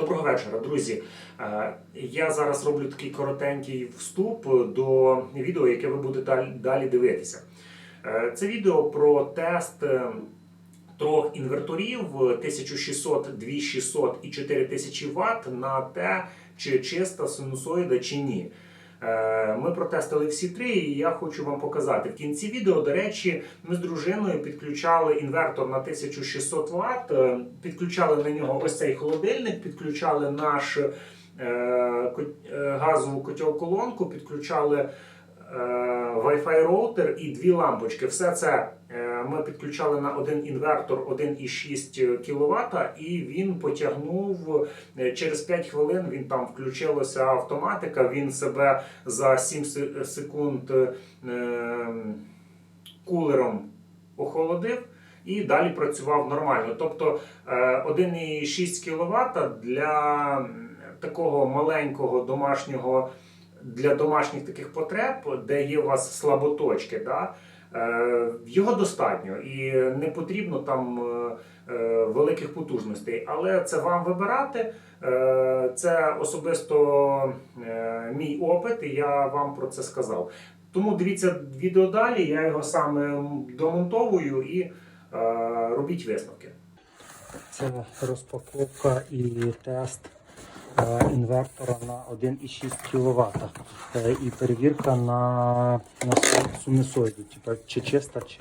Доброго вечора, друзі. Е, Я зараз роблю такий коротенький вступ до відео, яке ви будете далі- дивитися. Е, Це відео про тест е, трьох інверторів 1600, 2600 і 4000 Вт на те, чи чиста синусоїда чи ні. Е, Ми протестили всі три, і я хочу вам показати. В кінці відео, до речі, ми з дружиною підключали інвертор на 1600 Вт, е, підключали на нього ось цей холодильник, підключали наш е, газову котел-колонку, підключали Wi-Fi роутер і дві лампочки. Все це е, ми підключали на один інвертор 1,6 кВт, і він потягнув е, через 5 хвилин. Він там включилася автоматика. Він себе за 7 секунд е, кулером охолодив. І далі працював нормально. Тобто е, 1,6 кВт для такого маленького домашнього для домашніх таких потреб, де є у вас слаботочки, да, е, його достатньо і не потрібно там е, е, великих потужностей. Але це вам вибирати. Це особисто мій опит, і я вам про це сказав. Тому дивіться відео далі, я його саме домонтовую і робіть висновки. Це розпаковка і тест інвертора на 1,6 кВт. І перевірка на, на синусоїду, типу, чи чиста, чи,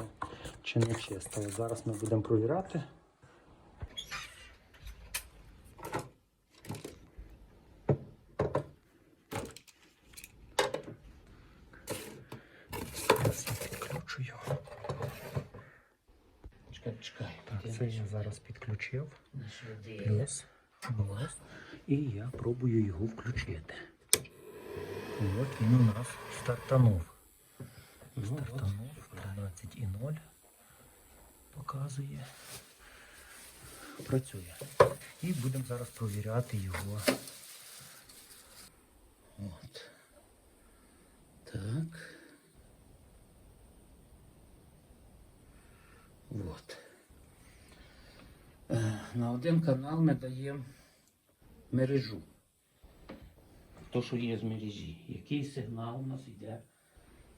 чи не чиста. Зараз ми будемо провіряти. Чекай, чекай. Так, це я зараз підключив. Плюс. Ось. І я пробую його включити. От він у нас стартанув. Стартанув 13,0. Показує. Працює. І будемо зараз провіряти його. От. Так. От. Е, На один канал ми даємо мережу. То, що є з мережі. Який сигнал у нас йде,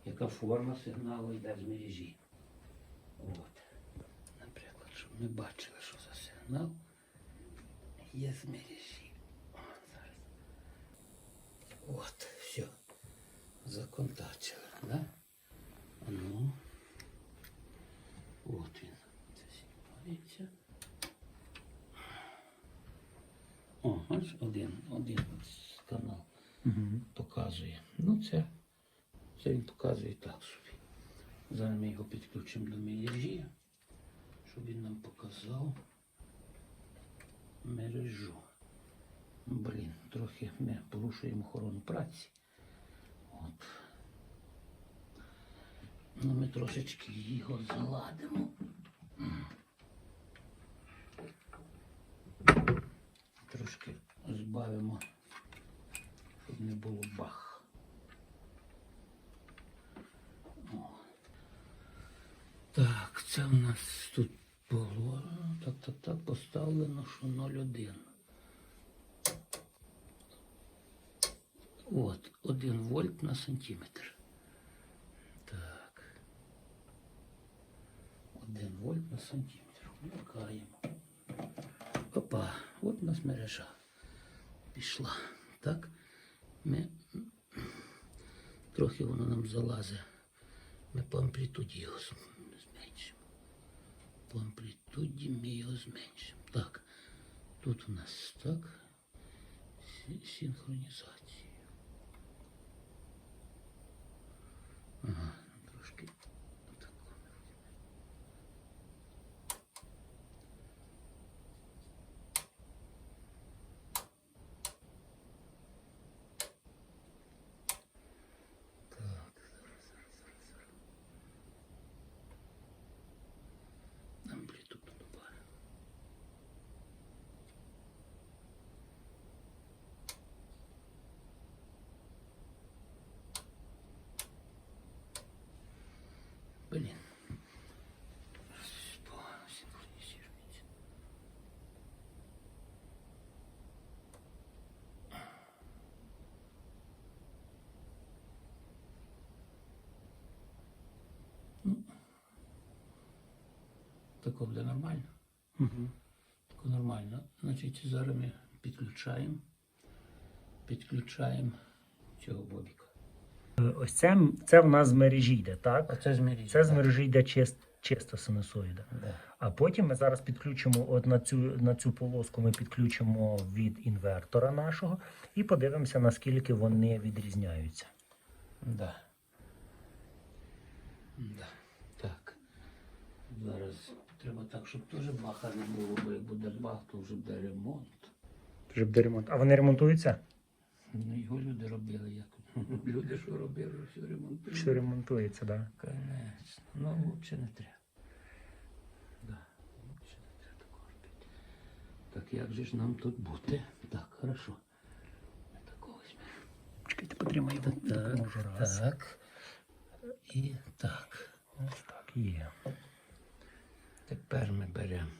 яка форма сигналу йде з мережі. От. Наприклад, щоб ми бачили, що за сигнал є з мережі. О, зараз. От, все. Законтачили, да? Ну. От він. Це знімається. О, ось один, один канал показує. Ну це, це він показує так собі. Зараз ми його підключимо до мережі, щоб він нам показав мережу. Блін, трохи ми порушуємо охорону праці. От. Ну, ми трошечки його заладимо. Трошки збавимо, щоб не було бах. О. Так, це в нас тут було. Так, так, так, поставлено, що 0,1. От, 1 вольт на сантиметр. Так. 1 вольт на сантиметр. Вмикаємо. Опа, от у нас мережа пішла. Так. Ми трохи воно нам залазить. Ми по амплітуді його зменшимо. По амплітуді ми його зменшимо. Так. Тут у нас так. Синхронізація. Ага, трошки так. Так, зараз, зараз, зараз, зараз. Амплітуду добавимо. Тако буде нормально. Угу. Тако нормально. Значить, зараз ми підключаємо. Підключаємо цього бобіка. Ось це, це в нас з мережі йде, так? Оце зміріть. Це з мережі йде чист, чиста синусоїда. Да. А потім ми зараз підключимо от на цю, на цю полоску ми підключимо від інвертора нашого і подивимося, наскільки вони відрізняються. Да. Да. Так. Зараз треба так, щоб теж баха не було, бо як буде бах, то вже буде ремонт. Вже буде ремонт. А вони ремонтуються? Ну, його люди робили як. Люди, що робили, все ремонтують. Що ремонтується, так? Конечно. Ну, лучше не треба. Да, лучше не треба такого робити. Так як же ж нам тут бути? Так, хорошо. Ми такого візьмемо. Чекайте, потримай його. Так, Допоможу так. І так. Ось так є. Тепер ми беремо.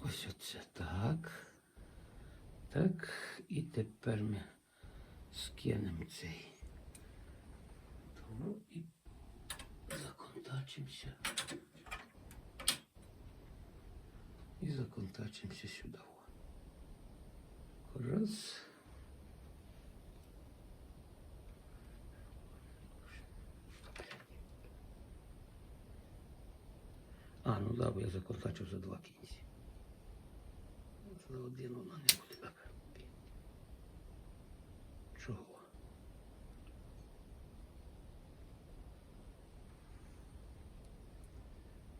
Ось оце так. Так. І тепер ми скинемо цей. Того і законтачимося. І законтачимося сюди. Раз. А, ну да, бо я законтачив за два кінці. За один вона не буде так. Чого?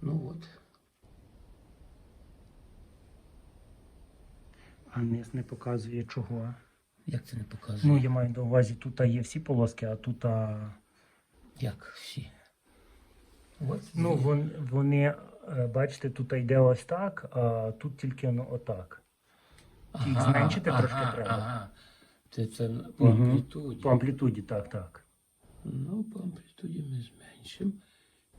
Ну от. А низ не показує чого. Як це не показує? Ну, я маю на увазі, тут є всі полоски, а тут. А... Як всі? От Ну, вони, е, бачите, тут йде ось так, а тут тільки ну, отак. їх зменшити трошки треба. Ага. Це, це по Мгм. амплітуді. По амплітуді, так, так. Ну, по амплітуді ми зменшимо.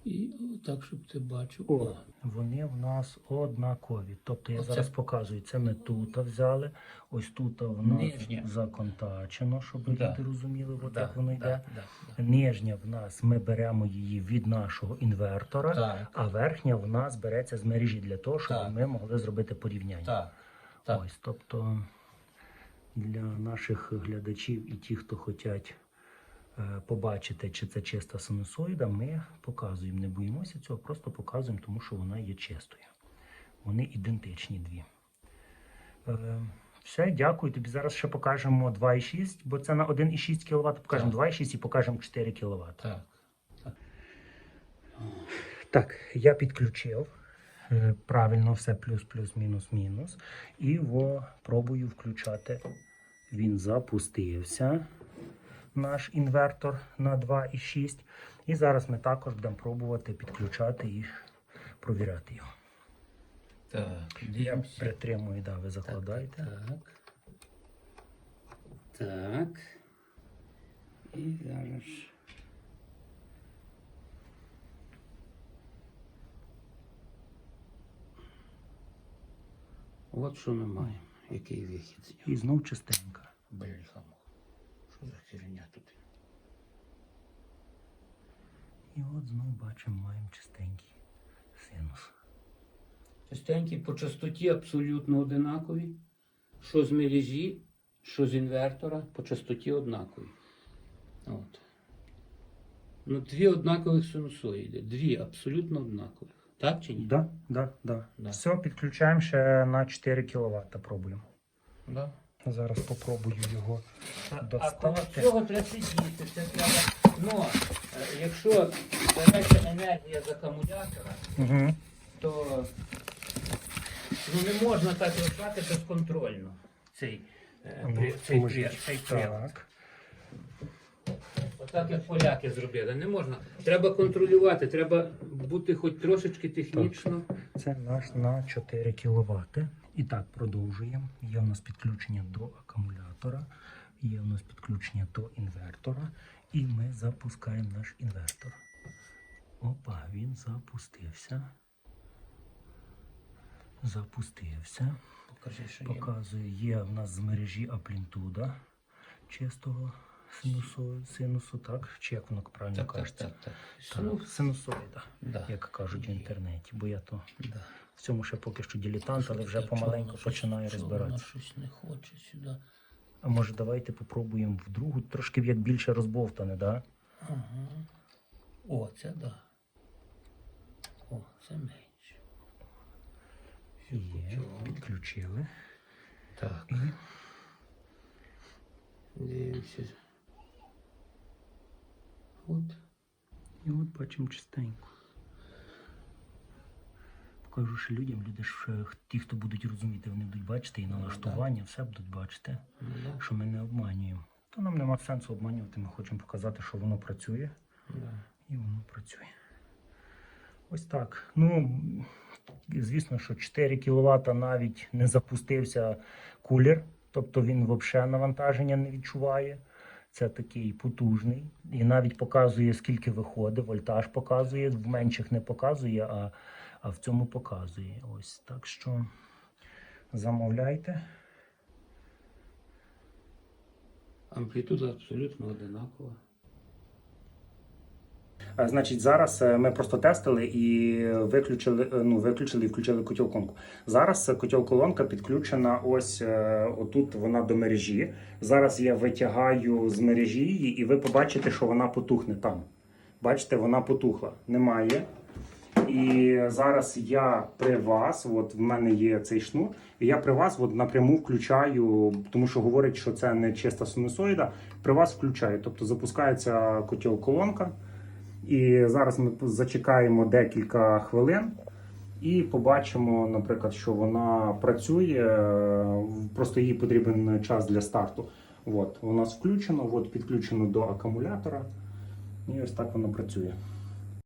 І отак, щоб ти бачив. О, вони в нас однакові. Тобто я Оце- зараз показую, це ми тут взяли, ось тут в нас Нижнє. законтачено, щоб Да. люди розуміли, от да, як воно йде. да, да, Нижня в нас ми беремо її від нашого інвертора, Так. а верхня в нас береться з мережі для того, щоб Так. ми могли зробити порівняння. Так. Так. Ось, тобто для наших глядачів і ті, хто хочуть е, побачити, чи це чиста синусоїда, ми показуємо. Не боїмося цього, просто показуємо, тому що вона є чистою. Вони ідентичні дві. Е, все, дякую. Тобі зараз ще покажемо 2,6, бо це на 1,6 кВт. Покажемо 2,6 і покажемо 4 кВт. Так. Так, я підключив. Е, Правильно, все плюс, плюс, мінус, мінус. І його пробую включати. Він запустився, наш інвертор на 2,6. І зараз ми також будемо пробувати підключати і провіряти його. Так. Я Дивимося. притримую, да, ви закладаєте. Так. Так. І зараз. От що ми маємо. Який вихід з нього. І знов чистенька. Бляха. Що за херня тут? І от знов бачимо, маємо чистенький синус. Частенькі по частоті абсолютно одинакові. Що з мережі, що з інвертора, по частоті однакові. От. Ну, дві однакових синусоїди. Дві абсолютно однакових. Так чи ні? Да, да, да. Да. Все, підключаємо ще на 4 кВт. Пробуємо. Да. Зараз попробую його А достати. цього треба сидіти. Це треба. Ну, е, якщо береться енергія з акумулятора, Угу. то ну, не можна так лишати безконтрольно. Цей, е, при- цей, при- цей прилад. Так. Отак як поляки зробили. Не можна. Треба контролювати, треба бути хоч трошечки технічно. Це наш на 4 кВт. І так, продовжуємо. Є в нас підключення до акумулятора, є в нас підключення до інвертора. І ми запускаємо наш інвертор. Опа, він запустився. Запустився. Покажи, що. Показує, є в нас з мережі амплітуда чистого Синусу, синусу, так? Чи як воно правильно так, кажеться? так, так. Так, Синусоїда, Да. як кажуть в інтернеті, бо я то Да. В цьому ще поки що дилетант, але вже помаленьку починаю розбиратися. щось не хоче сюди. А може давайте попробуємо в другу, трошки як більше розбовтане, да? Ага. О, це да. О, це менше. Є, підключили. Так. І Дивимося. От. І от бачимо чистенько. Покажу ще людям, люди ж е, ті, хто будуть розуміти, вони будуть бачити і налаштування, все будуть бачити, Ну, що ми не обманюємо. То нам нема сенсу обманювати, ми хочемо показати, що воно працює, і воно працює. Ось так. Ну, звісно, що 4 кВт навіть не запустився кулер, тобто він взагалі навантаження не відчуває. Це такий потужний. І навіть показує, скільки виходить, вольтаж показує, в менших не показує, а в цьому показує. Ось так що замовляйте. Амплітуда абсолютно одинакова. Значить, зараз е, ми просто тестили і виключили, е, ну, виключили і включили котел-колонку. Зараз е, котел-колонка підключена ось отут вона до мережі. Зараз я витягаю з мережі її, і ви побачите, що вона потухне там. Бачите, вона потухла. Немає. І зараз я при вас, от в мене є цей шнур, і я при вас от напряму включаю, тому що говорить, що це не чиста синусоїда. При вас включаю. Тобто запускається котел-колонка. І зараз ми зачекаємо декілька хвилин і побачимо, наприклад, що вона працює. Просто їй потрібен час для старту. От, у нас включено, от підключено до акумулятора. І ось так воно працює.